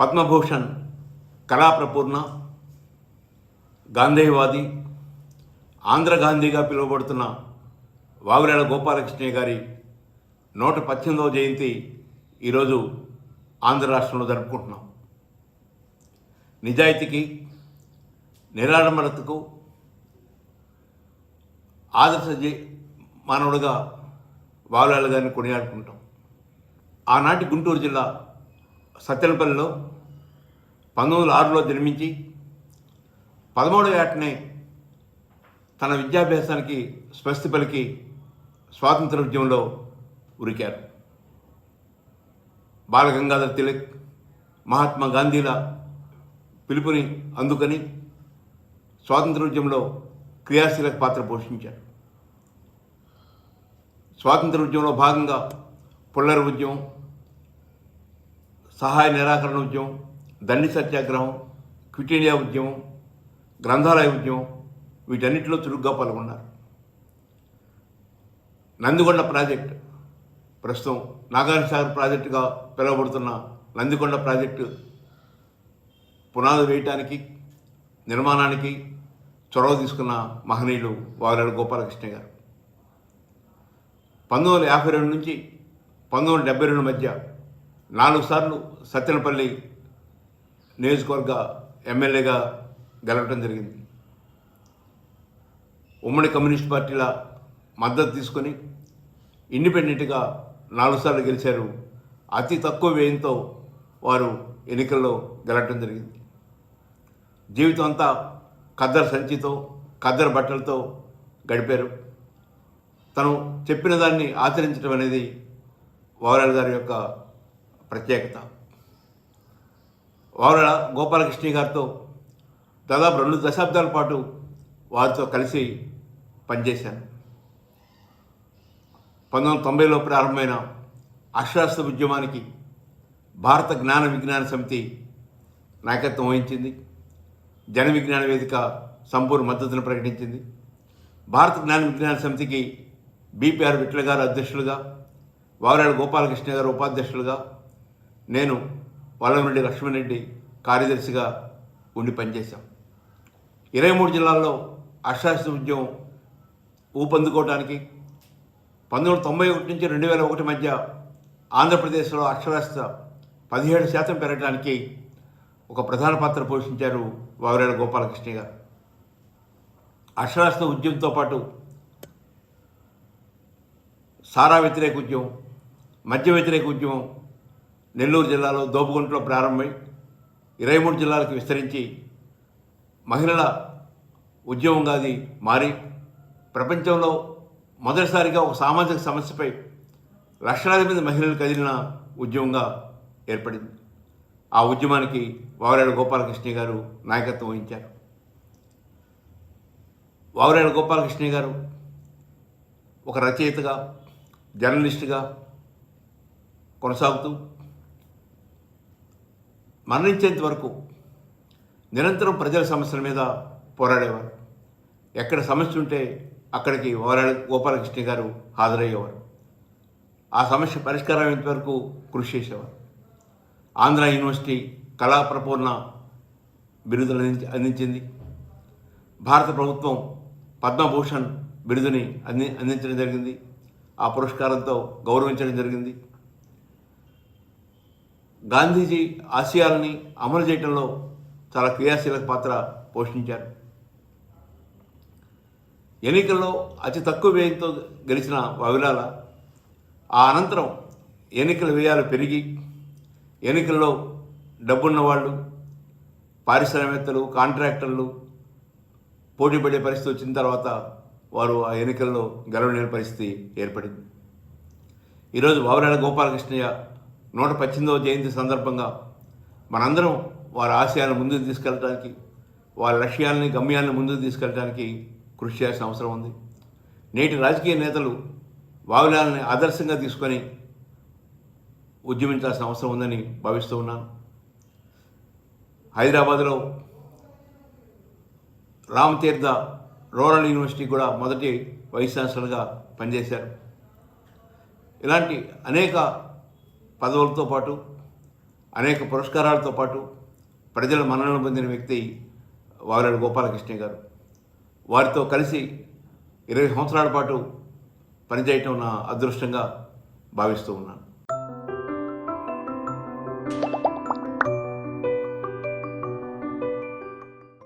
పద్మభూషణ్ కళాప్రపూర్ణ గాంధీవాది ఆంధ్ర గాంధీగా పిలువబడుతున్న వాగునేల గోపాలకృష్ణయ్య గారి నూట పద్దెనిమిదవ జయంతి ఈరోజు ఆంధ్ర రాష్ట్రంలో జరుపుకుంటున్నాం. నిజాయితీకి నిరాడంబరతకు ఆదర్శ మానవుడిగా వాగులాల గారిని కొనియాడుకుంటాం. ఆనాటి గుంటూరు జిల్లా సత్యనపల్లిలో పంతొమ్మిది వందల ఆరులో జన్మించి పదమూడవ ఏటనే తన విద్యాభ్యాసానికి స్వస్తి పలికి స్వాతంత్ర ఉద్యమంలో ఉరికారు. బాలగంగాధర్ తిలక్ మహాత్మా గాంధీల పిలుపుని అందుకని స్వాతంత్ర ఉద్యమంలో క్రియాశీలక పాత్ర పోషించారు. స్వాతంత్ర ఉద్యమంలో భాగంగా పుల్లర ఉద్యమం సహాయ నిరాకరణ ఉద్యమం దండి సత్యాగ్రహం క్విట్ ఇండియా ఉద్యమం గ్రంథాలయ ఉద్యమం వీటన్నిటిలో చురుగ్గా పాల్గొన్నారు. నందికొండ ప్రాజెక్ట్ ప్రస్తుతం నాగార్జున సాగర్ ప్రాజెక్టుగా పిలువబడుతున్న నందికొండ ప్రాజెక్టు పునాది వేయటానికి నిర్మాణానికి చొరవ తీసుకున్న మహనీయులు వాగరాడు గోపాలకృష్ణ గారు. పంతొమ్మిది వందల యాభై రెండు నుంచి పంతొమ్మిది వందల డెబ్బై రెండు మధ్య నాలుగు సార్లు సత్యనపల్లి నియోజకవర్గ ఎమ్మెల్యేగా గెలవటం జరిగింది. ఉమ్మడి కమ్యూనిస్ట్ పార్టీల మద్దతు తీసుకొని ఇండిపెండెంట్గా నాలుగు సార్లు గెలిచారు. అతి తక్కువ వ్యయంతో వారు ఎన్నికల్లో గెలవటం జరిగింది. జీవితం అంతా ఖద్దరు సంచితో ఖద్దరు బట్టలతో గడిపారు. తను చెప్పిన దాన్ని ఆచరించడం అనేది వావరాల గారి యొక్క ప్రత్యేకత. వారు గోపాలకృష్ణ గారితో దాదాపు రెండు దశాబ్దాల పాటు వారితో కలిసి పనిచేశాను. పంతొమ్మిది వందల తొంభైలో ప్రారంభమైన అక్షరాస్యత ఉద్యమానికి భారత జ్ఞాన విజ్ఞాన సమితి నాయకత్వం వహించింది. జన విజ్ఞాన వేదిక సంపూర్ణ మద్దతును ప్రకటించింది. భారత జ్ఞాన విజ్ఞాన సమితికి బీపీఆర్ విట్ల గారు అధ్యక్షులుగా వావరాడు గోపాలకృష్ణ గారు ఉపాధ్యక్షులుగా నేను వల్లమిరెడ్డి లక్ష్మణరెడ్డి కార్యదర్శిగా ఉండి పనిచేశాం. ఇరవై మూడు జిల్లాల్లో అక్షరాస్యత ఉద్యమం ఊపందుకోవడానికి పంతొమ్మిది వందల తొంభై ఒకటి నుంచి రెండు వేల ఒకటి మధ్య ఆంధ్రప్రదేశ్లో అక్షరాస్యత పదిహేడు శాతం పెరగడానికి ఒక ప్రధాన పాత్ర పోషించారు వావరేల గోపాలకృష్ణ గారు. అక్షరాస్యత ఉద్యమంతో పాటు సారా వ్యతిరేక ఉద్యమం మద్య వ్యతిరేక ఉద్యమం నెల్లూరు జిల్లాలో దోపుగుంటలో ప్రారంభమై ఇరవై మూడు జిల్లాలకు విస్తరించి మహిళల ఉద్యమంగా అది మారి ప్రపంచంలో మొదటిసారిగా ఒక సామాజిక సమస్యపై లక్షలాది మంది మహిళలు కదిలిన ఉద్యమంగా ఏర్పడింది. ఆ ఉద్యమానికి వావరేడు గోపాలకృష్ణ గారు నాయకత్వం వహించారు. వావరేడు గోపాలకృష్ణ గారు ఒక రచయితగా జర్నలిస్టుగా కొనసాగుతూ మరణించేంత వరకు నిరంతరం ప్రజల సమస్యల మీద పోరాడేవారు. ఎక్కడ సమస్య ఉంటే అక్కడికి వారాడు గోపాలకృష్ణ గారు హాజరయ్యేవారు. ఆ సమస్య పరిష్కారం అయ్యేంత వరకు కృషి చేసేవారు. ఆంధ్ర యూనివర్సిటీ కళా ప్రపూర్ణ బిరుదులు అందించి అందించింది. భారత ప్రభుత్వం పద్మభూషణ్ బిరుదుని అంది అందించడం జరిగింది. ఆ పురస్కారంతో గౌరవించడం జరిగింది. గాంధీజీ ఆశయాలని అమలు చేయడంలో చాలా క్రియాశీలక పాత్ర పోషించారు. ఎన్నికల్లో అతి తక్కువ వ్యయంతో గెలిచిన వవిలాల ఆ అనంతరం ఎన్నికల వ్యయాలు పెరిగి ఎన్నికల్లో డబ్బున్న వాళ్ళు పారిశ్రామికవేత్తలు కాంట్రాక్టర్లు పోటీ పడే పరిస్థితి వచ్చిన తర్వాత వారు ఆ ఎన్నికల్లో గెలవలేని పరిస్థితి ఏర్పడింది. ఈరోజు వావరాడ గోపాలకృష్ణయ్య నూట పద్దెనిమిదవ జయంతి సందర్భంగా మనందరం వారి ఆశయాలను ముందుకు తీసుకెళ్ళడానికి వారి లక్ష్యాలని గమ్యాలను ముందుకు తీసుకెళ్ళడానికి కృషి చేయాల్సిన అవసరం ఉంది. నేటి రాజకీయ నేతలు వావిలాలని ఆదర్శంగా తీసుకొని ఉద్యమించాల్సిన అవసరం ఉందని భావిస్తూ ఉన్నాను. హైదరాబాద్లో రామతీర్థ రూరల్ యూనివర్సిటీ కూడా మొదటి వైస్ ఛాన్సలర్గా పనిచేశారు. ఇలాంటి అనేక పదవులతో పాటు అనేక పురస్కారాలతో పాటు ప్రజల మన్ననలు పొందిన వ్యక్తి వారెడు గోపాలకృష్ణ గారు. వారితో కలిసి ఇరవై సంవత్సరాల పాటు పనిచేయటం నా అదృష్టంగా భావిస్తూ ఉన్నాను.